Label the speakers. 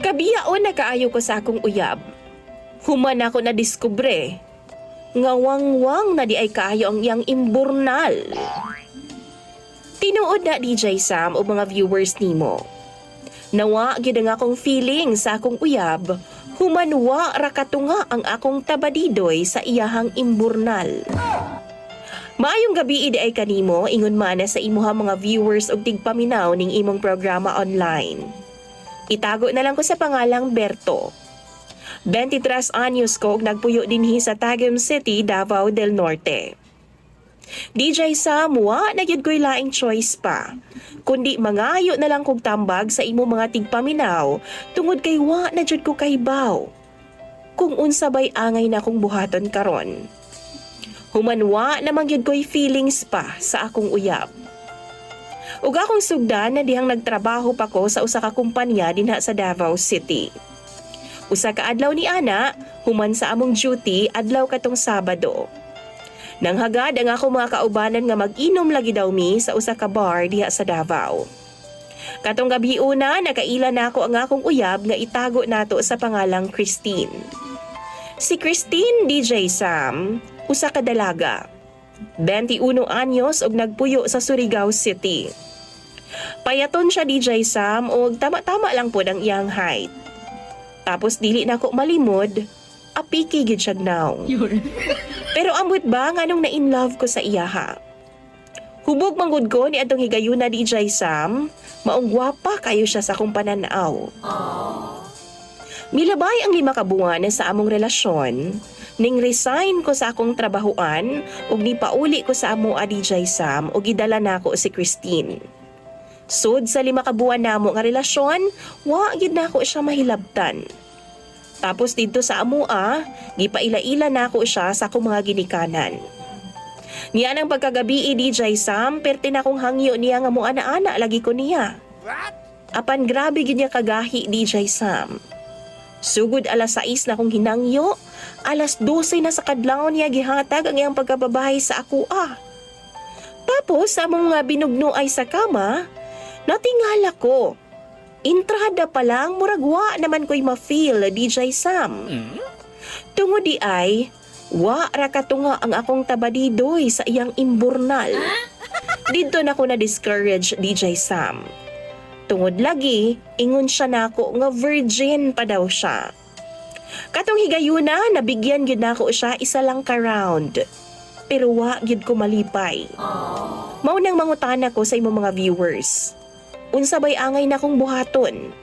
Speaker 1: Kabiyaon na kaayo ko sa akong uyab. Human ako na diskubre. Ngawang-wang na di ay kaayo ang iyang imburnal. Tinuod na DJ Sam o mga viewers nimo. Nawa gyud ang akong feeling sa akong uyab, humanwa ra katunga ang akong tabadidoy sa iyahang imburnal. Maayong gabi idi ay kanimo ingon mana sa imuha mga viewers og tigpaminaw ning imong programa online. Itago na lang ko sa pangalang Berto. 23 anyos ko ug nagpuyo dinhi sa Tagum City, Davao del Norte. DJ Sam, wa na gyud ko'y laing choice pa. Kundi mangayo na lang kog tambag sa imo mga tigpaminaw tungod kay wa na jud ko kahibaw. Kung unsa bay angay na kong buhaton karon. Humanwa na gyud ko'y feelings pa sa akong uyab. Ug akong sugdan na dihang nagtrabaho pa ko sa usa ka kumpanya dinha sa Davao City. Usa ka adlaw ni ana, human sa among duty adlaw katong Sabado. Nang hagad ang ako mga kaubanan nga mag-inom lagi daw mi sa usa ka bar diha sa Davao. Katong gabi una, nakaila na ako ang akong uyab nga itago nato sa pangalang Christine. Si Christine DJ Sam, usa ka dalaga. 21 anyos og nagpuyo sa Surigao City. Payaton siya DJ Sam og tama-tama lang po ang iyang height. Tapos dili na ako malimod, apiki gid siya now. Pero ambot ba nga nung na-in-love ko sa iyaha? Hubog manggod ko ni atong higayuna DJ Sam, maong gwapa kayo siya sa kong pananaw. Milabay ang lima ka buwan sa among relasyon, ning resign ko sa akong trabahuan ug ni pauli ko sa amo DJ Sam ug gidala nako si Christine. Sud sa lima ka buwan namo nga relasyon, wa gid nako siya mahilabtan. Tapos dito sa amua, gipaila-ila na ako siya sa akong mga ginikanan. Niya nang pagkagabi DJ Sam, perti na akong hangyo niya nga mo ana-ana lagi ko niya. Apan grabe gid niya kagahi DJ Sam. Sugod alas 6 na akong hinangyo, alas 12 na sa kadlaw niya gihatag ang iyang pagkababahay sa ako ah. Tapos sa nga binugno ay sa kama, natingala ko Intrada pa lang, muragwa naman ko'y ma-feel, DJ Sam. Tungod di ay, wa ra katunga ang akong tabadidoy sa iyang imburnal. Dito na ko na-discourage, DJ Sam. Tungod lagi, ingon siya na ako nga virgin pa daw siya. Katong higayuna, nabigyan gyud nako siya isa lang ka round. Pero wa gyud ko malipay. Mao nang mangutana ko sa imong mga viewers unsa bay angay na kong buhaton.